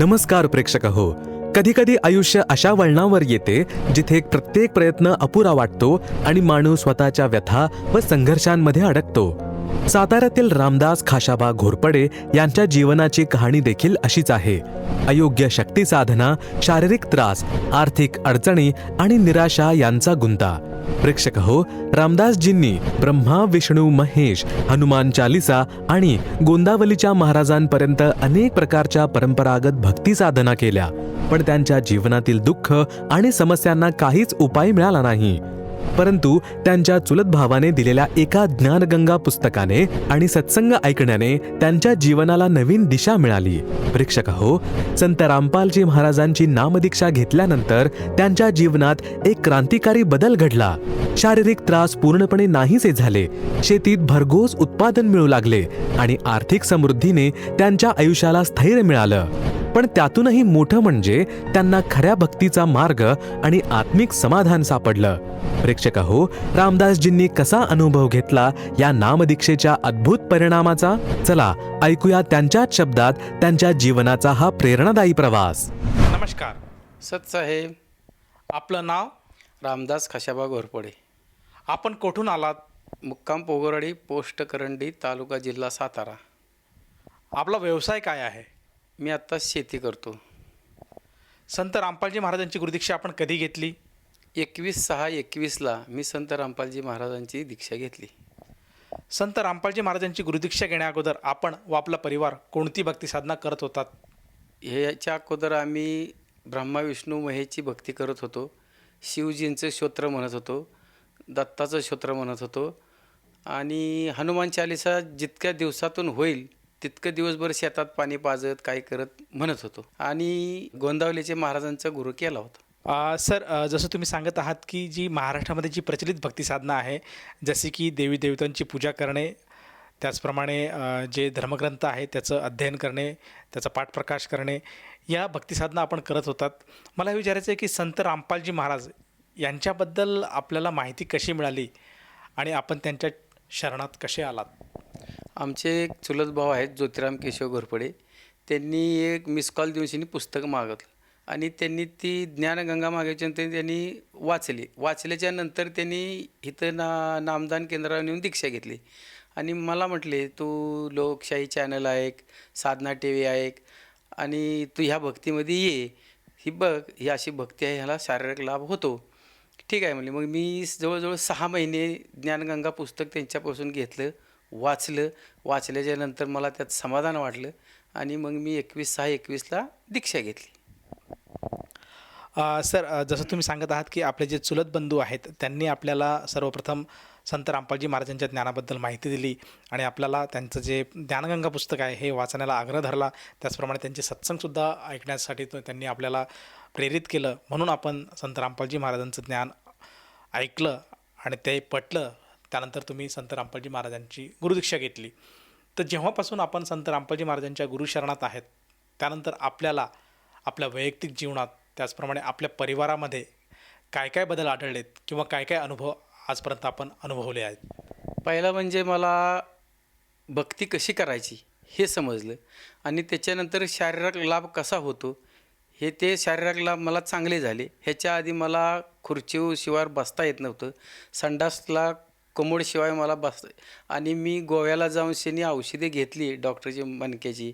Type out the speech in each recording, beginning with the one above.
नमस्कार प्रेक्षक हो कधी कधी आयुष्य अशा वळणावर येते जिथे प्रत्येक प्रयत्न अपुरा वाटतो आणि माणूस स्वतःच्या व्यथा व संघर्षांमध्ये अडकतो. साताऱ्यातील रामदास खाशाबा घोरपडे यांच्या जीवनाची कहाणी देखील अशीच आहे. अयोग्य शक्ती साधना शारीरिक त्रास आर्थिक अडचणी आणि निराशा यांचा गुंता. प्रेक्षक हो रामदासजींनी ब्रह्मा विष्णू महेश हनुमान चालिसा आणि गोंदावलीच्या महाराजांपर्यंत अनेक प्रकारच्या परंपरागत भक्ती साधना केल्या. पण त्यांच्या जीवनातील दुःख आणि समस्यांना काहीच उपाय मिळाला नाही. परंतु त्यांच्या चुलत भावाने दिलेल्या एका ज्ञानगंगा पुस्तकाने आणि सत्संग ऐकण्याने त्यांच्या जीवनाला नवीन दिशा मिळाली. प्रेक्षक हो संत रामपालजी महाराजांची नामदीक्षा घेतल्यानंतर त्यांच्या जीवनात एक क्रांतिकारी बदल घडला. शारीरिक त्रास पूर्णपणे नाहीसे झाले. शेतीत भरघोस उत्पादन मिळू लागले आणि आर्थिक समृद्धीने त्यांच्या आयुष्याला स्थैर्य मिळालं. पण त्यातूनही मोठं म्हणजे त्यांना खऱ्या भक्तीचा मार्ग आणि आत्मिक समाधान सापडलं. प्रेक्षक हो रामदासजींनी कसा अनुभव घेतला या नामदीक्षेच्या अद्भुत परिणामाचा? चला ऐकूया त्यांच्याच शब्दात त्यांच्या जीवनाचा हा प्रेरणादायी प्रवास. नमस्कार. सत साहेब आपलं नाव? रामदास खशाबा घोरपडे. आपण कुठून आलात? मुक्काम पोगरवाडी पोस्ट करंडी तालुका जिल्हा सातारा. आपला व्यवसाय काय आहे? मी आत्ता शेती करतो. संत रामपालजी महाराजांची गुरुदीक्षा आपण कधी घेतली? एकवीस सहा एकवीसला मी संत रामपालजी महाराजांची दीक्षा घेतली. संत रामपालजी महाराजांची गुरुदीक्षा घेण्या अगोदर आपण व आपला परिवार कोणती भक्ती साधना करत होतात? ह्याच्या अगोदर आम्ही ब्रह्मा विष्णू महेशची भक्ती करत होतो. शिवजींचं स्तोत्र म्हणत होतो. दत्ताचं स्तोत्र म्हणत होतो. आणि हनुमान चालिसा जितक्या दिवसातून होईल तितकं दिवसभर शेतात पाणी पाजत काय करत म्हणत होतो. आणि गोंदावलीचे महाराजांचा गुरु केला होता. आ, सर जसं तुम्ही सांगत आहात की जी महाराष्ट्रामध्ये जी प्रचलित भक्ती साधना आहे जसे की देवी देवतांची पूजा करणे त्याचप्रमाणे जे धर्मग्रंथ आहे त्याचं अध्ययन करणे त्याचा पाठप्रकाश करणे या भक्तिसाधना आपण करत होतात. मला हे विचारायचं आहे की संत रामपालजी महाराज यांच्याबद्दल आपल्याला माहिती कशी मिळाली? आणि आपण त्यांच्या शरणात कसे आलात? आमचे एक चुलत भाऊ आहेत ज्योतिराम केशव घोरपडे. त्यांनी एक मिस कॉल दिवशीनी पुस्तक मागवलं. आणि त्यांनी ती ज्ञानगंगा मागायच्यानंतर त्यांनी वाचली. वाचल्याच्या नंतर त्यांनी इथं ना नामदान केंद्रावर नेऊन दीक्षा घेतली. आणि मला म्हटले तू लोकशाही चॅनल ऐक साधना टी व्ही ऐक आणि तू ह्या भक्तीमध्ये ये. ही बघ ही अशी भक्ती आहे ह्याला शारीरिक लाभ होतो. ठीक आहे म्हणजे मग मी जवळजवळ सहा महिने ज्ञानगंगा पुस्तक त्यांच्यापासून घेतलं. वाचलं. वाचल्याच्या नंतर मला त्यात समाधान वाटलं आणि मग मी एकवीस सहा एकवीसला दीक्षा घेतली. सर जसं तुम्ही सांगत आहात की आपले जे चुलत बंधू आहेत त्यांनी आपल्याला सर्वप्रथम संत रामपालजी महाराजांच्या ज्ञानाबद्दल माहिती दिली आणि आपल्याला त्यांचं जे ज्ञानगंगा पुस्तक आहे हे वाचण्याला आग्रह धरला. त्याचप्रमाणे त्यांचे सत्संगसुद्धा ऐकण्यासाठी त्यांनी आपल्याला प्रेरित केलं. म्हणून आपण संत रामपालजी महाराजांचं ज्ञान ऐकलं आणि ते पटलं. त्यानंतर तुम्ही संत रामपालजी महाराजांची गुरुदीक्षा घेतली. तर जेव्हापासून आपण संत रामपालजी महाराजांच्या गुरुशरणात आहेत त्यानंतर आपल्याला आपल्या वैयक्तिक जीवनात त्याचप्रमाणे आपल्या परिवारामध्ये काय काय बदल आढळलेत किंवा काय काय अनुभव आजपर्यंत आपण अनुभवले आहेत? पहिलं म्हणजे मला भक्ती कशी करायची हे समजलं आणि त्याच्यानंतर शारीरिक लाभ कसा होतो हे ते शारीरिक लाभ मला चांगले झाले. ह्याच्या आधी मला खुर्चीशिवाय बसता येत नव्हतं. संडासला कोमोडशिवाय मला बस आणि मी गोव्याला जाऊन शनी औषधे घेतली डॉक्टरची मणक्याची.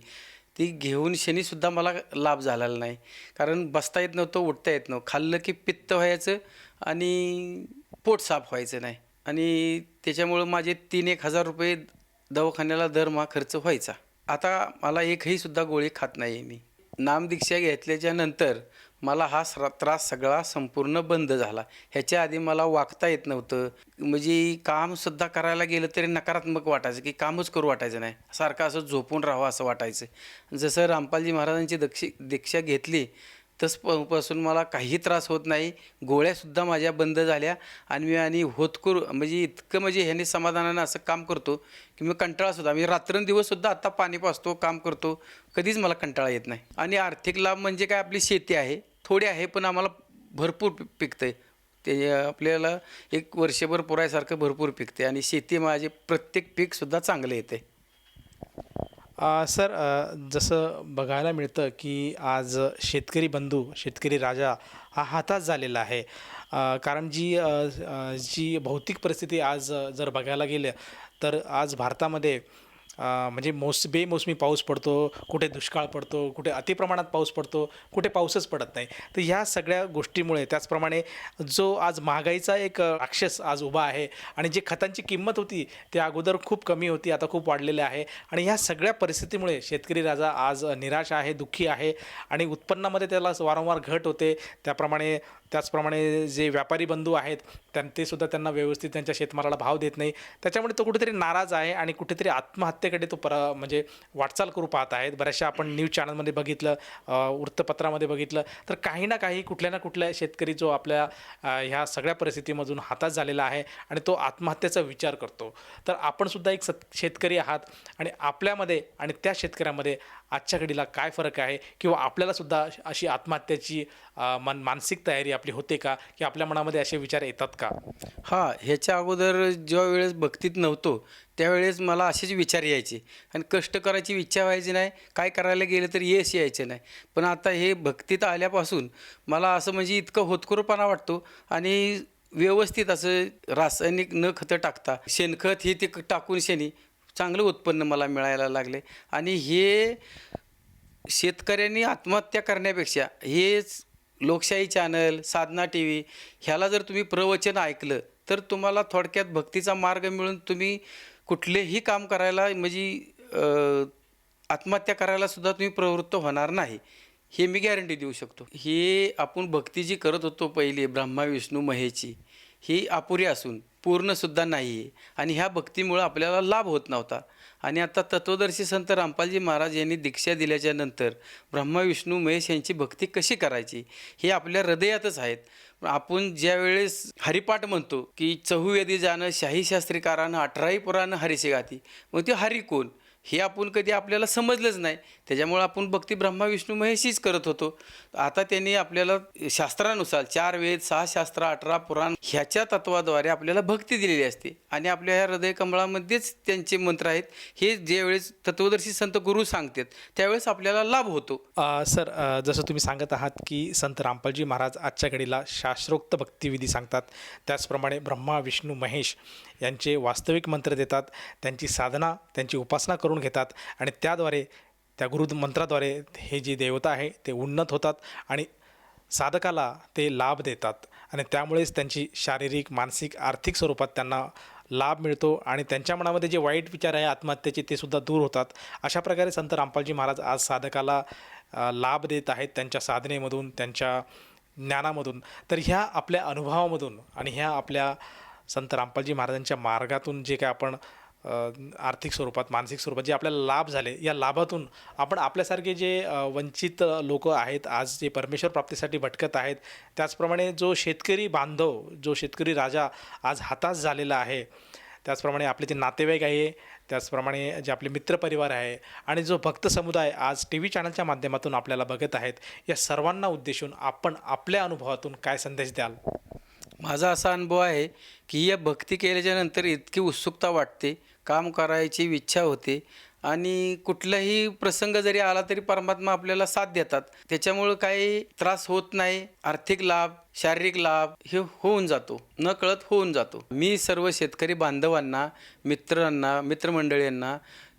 ती घेऊन शनीसुद्धा मला लाभ झालेला नाही. कारण बसता येत नव्हतं उठता येत नव्हतं. खाल्लं की पित्त व्हायचं आणि पोट साफ व्हायचं नाही. आणि त्याच्यामुळं माझे तीन एक हजार रुपये दवाखान्याला दरमहा खर्च व्हायचा. आता मला एकही सुद्धा गोळी खात नाही मी. नामदीक्षा घेतल्याच्या नंतर मला हा स्र त्रास सगळा संपूर्ण बंद झाला. ह्याच्या आधी मला वागता येत नव्हतं. म्हणजे कामसुद्धा करायला गेलं तरी नकारात्मक वाटायचं की कामच करू वाटायचं नाही. सारखं असं झोपून राहावं असं वाटायचं. जसं रामपालजी महाराजांची दक्षी दीक्षा घेतली तस मला काही त्रास होत नाही. गोळ्यासुद्धा माझ्या बंद झाल्या आणि मी आणि होतकूर म्हणजे इतकं म्हणजे ह्याने समाधानानं असं काम करतो की मी कंटाळासुद्धा मी रात्रंदिवससुद्धा आत्ता पाणी पाचतो काम करतो. कधीच मला कंटाळा येत नाही. आणि आर्थिक लाभ म्हणजे काय? आपली शेती आहे. थोडी आहे पण आम्हाला भरपूर पी पिकतं आहे ते आपल्याला एक वर्षभर पुरायसारखं भरपूर पिकते आणि शेती माझे प्रत्येक पीकसुद्धा चांगलं येते सर जसं बघायला मिळतं की आज शेतकरी बंधू शेतकरी राजा हा हातात झालेला आहे. कारण जी जी भौतिक परिस्थिती आज जर बघायला गेलं तर आज भारतामध्ये म्हणजे मोस बेमोसमी पाऊस पडतो कुठे दुष्काळ पडतो कुठे अतिप्रमाणात पाऊस पडतो कुठे पाऊसच पडत नाही. तर ह्या सगळ्या गोष्टीमुळे त्याचप्रमाणे जो आज महागाईचा एक राक्षस आज उभा आहे आणि जी खतांची किंमत होती ते अगोदर खूप कमी होती आता खूप वाढलेली आहे. आणि ह्या सगळ्या परिस्थितीमुळे शेतकरी राजा आज निराश आहे दुःखी आहे आणि उत्पन्नामध्ये त्याला वारंवार घट होते. त्याप्रमाणे त्याचप्रमाणे जे व्यापारी बंधू आहेत त्यां ते सुद्धा त्यांना व्यवस्थित त्यांच्या शेतमालाला भाव देत नाही. त्याच्यामुळे तो कुठेतरी नाराज आहे आणि कुठेतरी आत्महत्येकडे तो पर म्हणजे वाटचाल करू पाहत आहेत. बऱ्याचशा आपण न्यूज चॅनलमध्ये बघितलं वृत्तपत्रामध्ये बघितलं. तर काही ना काही कुठल्या ना कुठल्या शेतकरी जो आपल्या ह्या सगळ्या परिस्थितीमधून हातात झालेला आहे आणि तो आत्महत्येचा विचार करतो. तर आपणसुद्धा एक सत शेतकरी आहात आणि आपल्यामध्ये आणि त्या शेतकऱ्यामध्ये आजच्या घडीला काय फरक आहे? किंवा आपल्यालासुद्धा अशी आत्महत्याची मन मानसिक तयारी आपली होते का? की आपल्या मनामध्ये असे विचार येतात का? हा ह्याच्या अगोदर ज्या वेळेस भक्तीत नव्हतो त्यावेळेस मला असेच विचार यायचे. आणि कष्ट करायची इच्छा व्हायची नाही काय करायला गेलं तर यश यायचं नाही. पण आता हे भक्तीत आल्यापासून मला असं म्हणजे इतकं होतकरूपणा वाटतो आणि व्यवस्थित असं रासायनिक न खतं टाकता शेणखत हे ते टाकून शेणी चांगलं उत्पन्न मला मिळायला लागले. आणि हे शेतकऱ्यांनी आत्महत्या करण्यापेक्षा हेच लोकशाही चॅनल साधना टी व्ही ह्याला जर तुम्ही प्रवचन ऐकलं तर तुम्हाला थोडक्यात भक्तीचा मार्ग मिळून तुम्ही कुठलेही काम करायला म्हणजे आत्महत्या करायला सुद्धा तुम्ही प्रवृत्त होणार नाही. हे मी गॅरंटी देऊ शकतो. हे आपण भक्ती जी करत होतो पहिले ब्रह्मा विष्णू महेची ही अपुरी असून पूर्णसुद्धा नाही आहे आणि ह्या भक्तीमुळं आपल्याला लाभ होत नव्हता. आणि आता तत्वदर्शी संत रामपालजी महाराज यांनी दीक्षा दिल्याच्या नंतर ब्रह्मा विष्णू महेश यांची भक्ती कशी करायची? हे आपल्या हृदयातच आहेत. आपण ज्या वेळेस हरिपाठ म्हणतो की चहुवेदी जाणं शाही शास्त्रीकारानं अठराही पुराणं हरिसे गाती मग ते हरी कोण? हे आपण कधी आपल्याला समजलंच नाही. त्याच्यामुळं आपण भक्ती ब्रह्मा विष्णू महेशीच करत होतो. आता त्यांनी आपल्याला शास्त्रानुसार चार वेद सहा शास्त्र अठरा पुराण ह्याच्या तत्वाद्वारे आपल्याला भक्ती दिलेली असते. आणि आपल्या ह्या हृदय कमळामध्येच त्यांचे मंत्र आहेत. हे ज्यावेळेस तत्वदर्शी संत गुरु सांगतात त्यावेळेस आपल्याला लाभ होतो. सर जसं तुम्ही सांगत आहात की संत रामपालजी महाराज आजच्या घडीला शास्त्रोक्त भक्तिविधी सांगतात. त्याचप्रमाणे ब्रह्मा विष्णू महेश यांचे वास्तविक मंत्र देतात. त्यांची साधना त्यांची उपासना करून घेतात. आणि त्याद्वारे त्या गुरु मंत्राद्वारे हे जे देवता आहे ते उन्नत होतात आणि साधकाला ते लाभ देतात. आणि त्यामुळेच त्यांची शारीरिक मानसिक आर्थिक स्वरूपात त्यांना लाभ मिळतो आणि त्यांच्या मनामध्ये जे वाईट विचार आहे आत्महत्येचे ते सुद्धा दूर होतात. अशा प्रकारे संत रामपालजी महाराज आज साधकाला लाभ देत आहेत त्यांच्या साधनेमधून त्यांच्या ज्ञानामधून. तर ह्या आपल्या अनुभवामधून आणि ह्या आपल्या संत रामपालजी महाराजांच्या मार्गातून जे काय आपण आर्थिक स्वरूपात मानसिक स्वरूपात जे आपल्याला लाभ झाले या लाभातून आपण आपल्यासारखे जे वंचित लोक आहेत आज जे परमेश्वर प्राप्तीसाठी भटकत आहेत त्याचप्रमाणे जो शेतकरी बांधव जो शेतकरी राजा आज हातास झालेला आहे त्याचप्रमाणे आपले जे नातेवाईक आहे त्याचप्रमाणे जे आपले मित्रपरिवार आहे आणि जो भक्त समुदाय आज टी व्ही चॅनलच्या माध्यमातून आपल्याला बघत आहेत या सर्वांना उद्देशून आपण आपल्या अनुभवातून काय संदेश द्याल? माझा असा अनुभव आहे की या भक्ती केल्याच्यानंतर इतकी उत्सुकता वाटते काम करायची इच्छा होते आणि कुठलाही प्रसंग जरी आला तरी परमात्मा आपल्याला साथ देतात. त्याच्यामुळं काही त्रास होत नाही आर्थिक लाभ शारीरिक लाभ हे होऊन जातो न कळत होऊन जातो. मी सर्व शेतकरी बांधवांना मित्रांना मित्रमंडळींना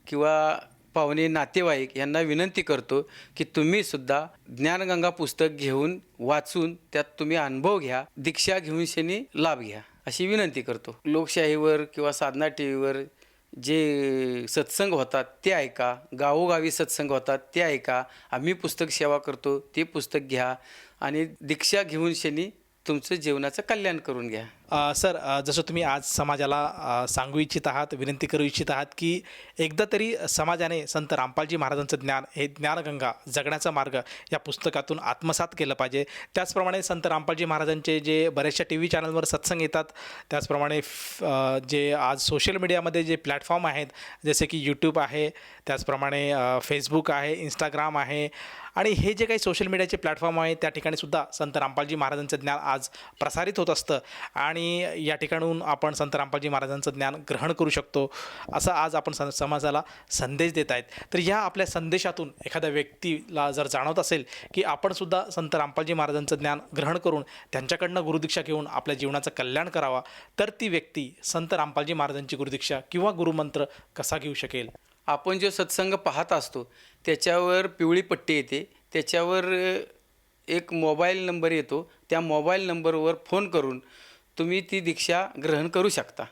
किंवा पाहुणे नातेवाईक यांना विनंती करतो की तुम्ही सुद्धा ज्ञानगंगा पुस्तक घेऊन वाचून त्यात तुम्ही अनुभव घ्या दीक्षा घेऊन शनी लाभ घ्या अशी विनंती करतो. लोकशाहीवर किंवा साधना टी व्हीवर जे सत्संग होतात ते ऐका गावोगावी सत्संग होतात ते ऐका आम्ही पुस्तक सेवा करतो ते पुस्तक घ्या आणि दीक्षा घेऊन शनी तुमचं जीवनाचं कल्याण करून घ्या. सर जसं तुम्ही आज समाजाला सांगू इच्छित आहात विनंती करू इच्छित आहात की एकदा तरी समाजाने संत रामपालजी महाराजांचं ज्ञान हे ज्ञानगंगा जगण्याचा मार्ग या पुस्तकातून आत्मसात केलं पाहिजे. त्याचप्रमाणे संत रामपालजी महाराजांचे जे बऱ्याचशा टी व्ही चॅनलवर सत्संग येतात त्याचप्रमाणे फ- जे आज सोशल मीडियामध्ये जे प्लॅटफॉर्म आहेत जसे की यूट्यूब आहे त्याचप्रमाणे फेसबुक आहे इंस्टाग्राम आहे आणि हे जे काही सोशल मीडियाचे प्लॅटफॉर्म आहे त्या ठिकाणी सुद्धा संत रामपालजी महाराजांचं ज्ञान आज प्रसारित होत असतं. आणि आणि या ठिकाणून आपण संत रामपालजी महाराजांचं ज्ञान ग्रहण करू शकतो असं आज आपण स समाजाला संदेश देत आहेत. तर या आपल्या संदेशातून एखाद्या व्यक्तीला जर जाणवत असेल की आपणसुद्धा संत रामपालजी महाराजांचं ज्ञान ग्रहण करून त्यांच्याकडनं गुरुदीक्षा घेऊन आपल्या जीवनाचं कल्याण करावा तर ती व्यक्ती संत रामपालजी महाराजांची गुरुदीक्षा किंवा गुरुमंत्र कसा घेऊ शकेल? आपण जो सत्संग पाहत असतो त्याच्यावर पिवळी पट्टी येते. त्याच्यावर एक मोबाईल नंबर येतो. त्या मोबाईल नंबरवर फोन करून तुम्ही ती दीक्षा ग्रहण करू शकता.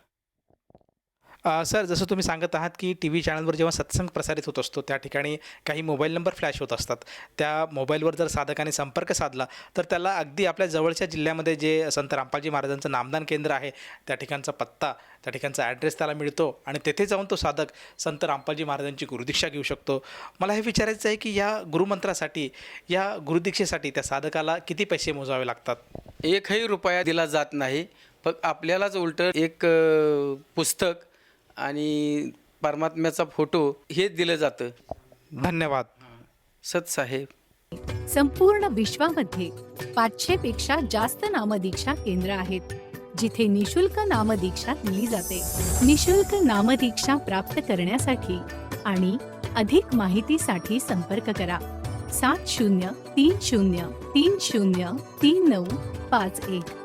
सर जसं तुम्ही सांगत आहात की टी व्ही चॅनलवर जेव्हा सत्संग प्रसारित होत असतो त्या ठिकाणी काही मोबाईल नंबर फ्लॅश होत असतात. त्या मोबाईलवर जर साधकाने संपर्क साधला तर त्याला अगदी आपल्या जवळच्या जिल्ह्यामध्ये जे संत रामपालजी महाराजांचं नामदान केंद्र आहे त्या ठिकाणचा पत्ता त्या ठिकाणचा ॲड्रेस त्याला मिळतो आणि तेथे जाऊन तो साधक संत रामपालजी महाराजांची गुरुदीक्षा घेऊ शकतो. मला हे विचारायचं आहे की या गुरुमंत्रासाठी या गुरुदीक्षेसाठी त्या साधकाला किती पैसे मोजावे लागतात? एकही रुपया दिला जात नाही. पण आपल्यालाच उलटं एक पुस्तक आणि परमात्म्याचा फोटो हेच दिलं जातं. धन्यवाद. सतसाहेब संपूर्ण विश्वामध्ये पाचशे पेक्षा जास्त नामदीक्षा केंद्र आहेत जिथे निशुल्क नामदीक्षा दिली जाते. निशुल्क नामदीक्षा प्राप्त करण्यासाठी आणि अधिक माहितीसाठी संपर्क करा. सात शून्य तीन शून्य तीन शून्य तीन नऊ पाच एक.